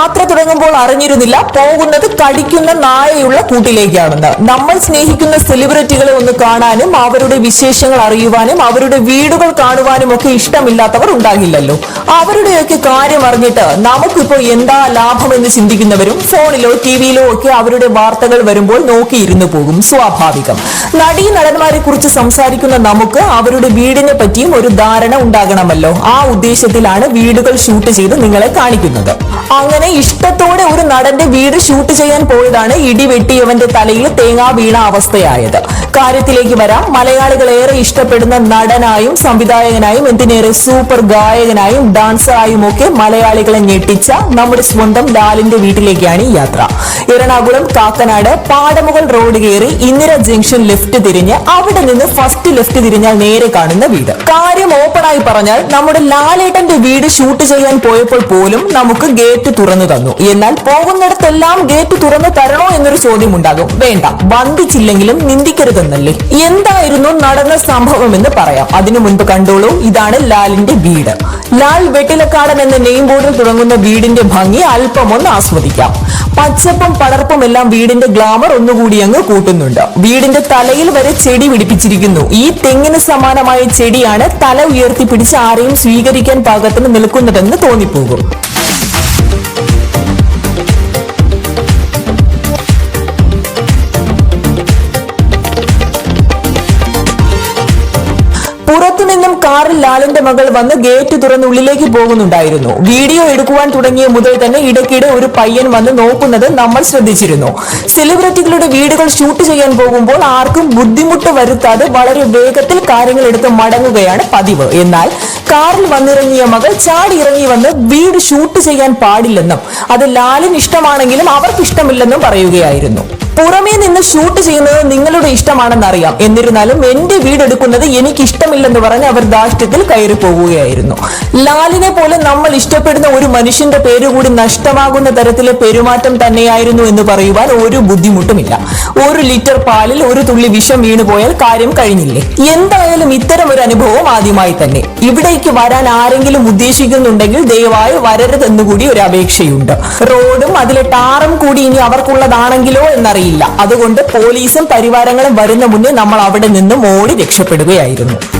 യാത്ര തുടങ്ങുമ്പോൾ അറിഞ്ഞിരുന്നില്ല. പോകുന്നത് കടിക്കുന്ന നായയുള്ള കൂട്ടിലേക്കാണെന്ന്. നമ്മൾ സ്നേഹിക്കുന്ന സെലിബ്രിറ്റികളെ ഒന്ന് കാണാനും അവരുടെ വിശേഷങ്ങൾ അറിയുവാനും അവരുടെ വീടുകൾ കാണുവാനും ഒക്കെ ഇഷ്ടമില്ലാത്തവർ ഉണ്ടാകില്ലല്ലോ. അവരുടെയൊക്കെ കാര്യം അറിഞ്ഞിട്ട് നമുക്കിപ്പോ എന്താ ലാഭം എന്ന് ചിന്തിക്കുന്നവരും ഫോണിലോ ടിവിയിലോ ഒക്കെ അവരുടെ വാർത്തകൾ വരുമ്പോൾ നോക്കിയിരുന്നു പോകും. സ്വാഭാവികം. നടീ നടന്മാരെ കുറിച്ച് സംസാരിക്കുന്ന നമുക്ക് അവരുടെ വീടിനെ പറ്റിയും ഒരു ധാരണ ഉണ്ടാകണമല്ലോ. ആ ഉദ്ദേശത്തിലാണ് വീടുകൾ ഷൂട്ട് ചെയ്ത് നിങ്ങളെ കാണിക്കുന്നത്. അങ്ങനെ ഇഷ്ടത്തോടെ ഒരു നടന്റെ വീട് ഷൂട്ട് ചെയ്യാൻ പോയതാണ് ഇടിവെട്ടിയവന്റെ തലയിൽ തേങ്ങാ വീണ അവസ്ഥയായത്. കാര്യത്തിലേക്ക് വരാം. മലയാളികൾ ഏറെ ഇഷ്ടപ്പെടുന്ന നടനായും സംവിധായകനായും എന്തിനേറെ സൂപ്പർ ഗായകനായും ഡാൻസറായും ഒക്കെ മലയാളികളെ ഞെട്ടിച്ച നമ്മുടെ സ്വന്തം ലാലിന്റെ വീട്ടിലേക്കാണ് യാത്ര. എറണാകുളം കാക്കനാട് പാടമുകൾ റോഡ് കയറി ഇന്ദിര ജംഗ്ഷൻ ലെഫ്റ്റ് തിരിഞ്ഞ് അവിടെ നിന്ന് ഫസ്റ്റ് ലെഫ്റ്റ് തിരിഞ്ഞാൽ നേരെ കാണുന്ന വീട്. കാര്യം ഓപ്പണായി പറഞ്ഞാൽ നമ്മുടെ ലാലേട്ടന്റെ വീട് ഷൂട്ട് ചെയ്യാൻ പോയപ്പോൾ പോലും നമുക്ക് ഗേറ്റ് തുറന്നു തന്നു. എന്നാൽ പോകുന്നിടത്തെല്ലാം ഗേറ്റ് തുറന്നു തരണോ എന്നൊരു ചോദ്യം ഉണ്ടാകും വേണ്ട ബന്ധിച്ചില്ലെങ്കിലും നിന്ദിക്കരുതെന്നല്ലേ എന്തായിരുന്നു നടന്ന സംഭവം എന്ന് പറയാം. അതിനു മുൻപ് കണ്ടോളൂ ഇതാണ് ലാലിന്റെ വീട്. ലാൽ വെട്ടിലക്കാടൻ എന്ന നെയിം ബോർഡിൽ തുടങ്ങുന്ന വീടിന്റെ ഭംഗി അല്പം ഒന്ന് ആസ്വദിക്കാം. പച്ചപ്പും പടർപ്പും എല്ലാം വീടിന്റെ ഗ്ലാമർ ഒന്നുകൂടി അങ്ങ് കൂട്ടുന്നുണ്ട്. വീടിന്റെ തലയിൽ വരെ ചെടി പിടിപ്പിച്ചിരിക്കുന്നു. ഈ തെങ്ങിന് സമാനമായ ചെടിയാണ് തല ഉയർത്തി പിടിച്ച് ആരെയും സ്വീകരിക്കാൻ പാകത്തിന് നിൽക്കുന്നതെന്ന് തോന്നിപ്പോകും. പുറത്തുനിന്നും കാറിൽ ലാലിന്റെ മകൾ വന്ന് ഗേറ്റ് തുറന്ന് ഉള്ളിലേക്ക് പോകുന്നുണ്ടായിരുന്നു. വീഡിയോ എടുക്കുവാൻ തുടങ്ങിയ മുതൽ തന്നെ ഇടയ്ക്കിടെ ഒരു പയ്യൻ വന്ന് നോക്കുന്നത് നമ്മൾ ശ്രദ്ധിച്ചിരുന്നു. സെലിബ്രിറ്റികളുടെ വീടുകൾ ഷൂട്ട് ചെയ്യാൻ പോകുമ്പോൾ ആർക്കും ബുദ്ധിമുട്ട് വരുത്താതെ വളരെ വേഗത്തിൽ കാര്യങ്ങൾ എടുത്ത് മടങ്ങുകയാണ് പതിവ്. എന്നാൽ കാറിൽ വന്നിറങ്ങിയ മകൾ ചാടി ഇറങ്ങി വന്ന് വീട് ഷൂട്ട് ചെയ്യാൻ പാടില്ലെന്നും അത് ലാലിന് ഇഷ്ടമാണെങ്കിലും അവർക്ക് ഇഷ്ടമില്ലെന്നും പറയുകയായിരുന്നു. പുറമേ നിന്ന് ഷൂട്ട് ചെയ്യുന്നത് നിങ്ങളുടെ ഇഷ്ടമാണെന്നറിയാം. എന്നിരുന്നാലും എന്റെ വീടെടുക്കുന്നത് എനിക്ക് ഇഷ്ടമില്ലെന്ന് പറഞ്ഞ് അവർ ദാഷ്ട്യത്തിൽ കയറി പോവുകയായിരുന്നു. ലാലിനെ പോലെ നമ്മൾ ഇഷ്ടപ്പെടുന്ന ഒരു മനുഷ്യന്റെ പേര് കൂടി നഷ്ടമാകുന്ന തരത്തിലെ പെരുമാറ്റം തന്നെയായിരുന്നു എന്ന് പറയുവാൻ ഒരു ബുദ്ധിമുട്ടുമില്ല. ഒരു ലിറ്റർ പാലിൽ ഒരു തുള്ളി വിഷം വീണു പോയാൽ കാര്യം കഴിഞ്ഞില്ലേ? എന്തായാലും ഇത്തരം ഒരു അനുഭവം ആദ്യമായി തന്നെ. ഇവിടേക്ക് വരാൻ ആരെങ്കിലും ഉദ്ദേശിക്കുന്നുണ്ടെങ്കിൽ ദയവായി വരരുതെന്നുകൂടി ഒരു അപേക്ഷയുണ്ട്. റോഡും അതിലെ ടാറും കൂടി ഇനി അവർക്കുള്ളതാണെങ്കിലോ എന്നറിയില്ല. അതുകൊണ്ട് പോലീസും പരിവാരങ്ങളും വരുന്ന മുന്നേ നമ്മൾ അവിടെ നിന്നും ഓടി രക്ഷപ്പെടുകയായിരുന്നു.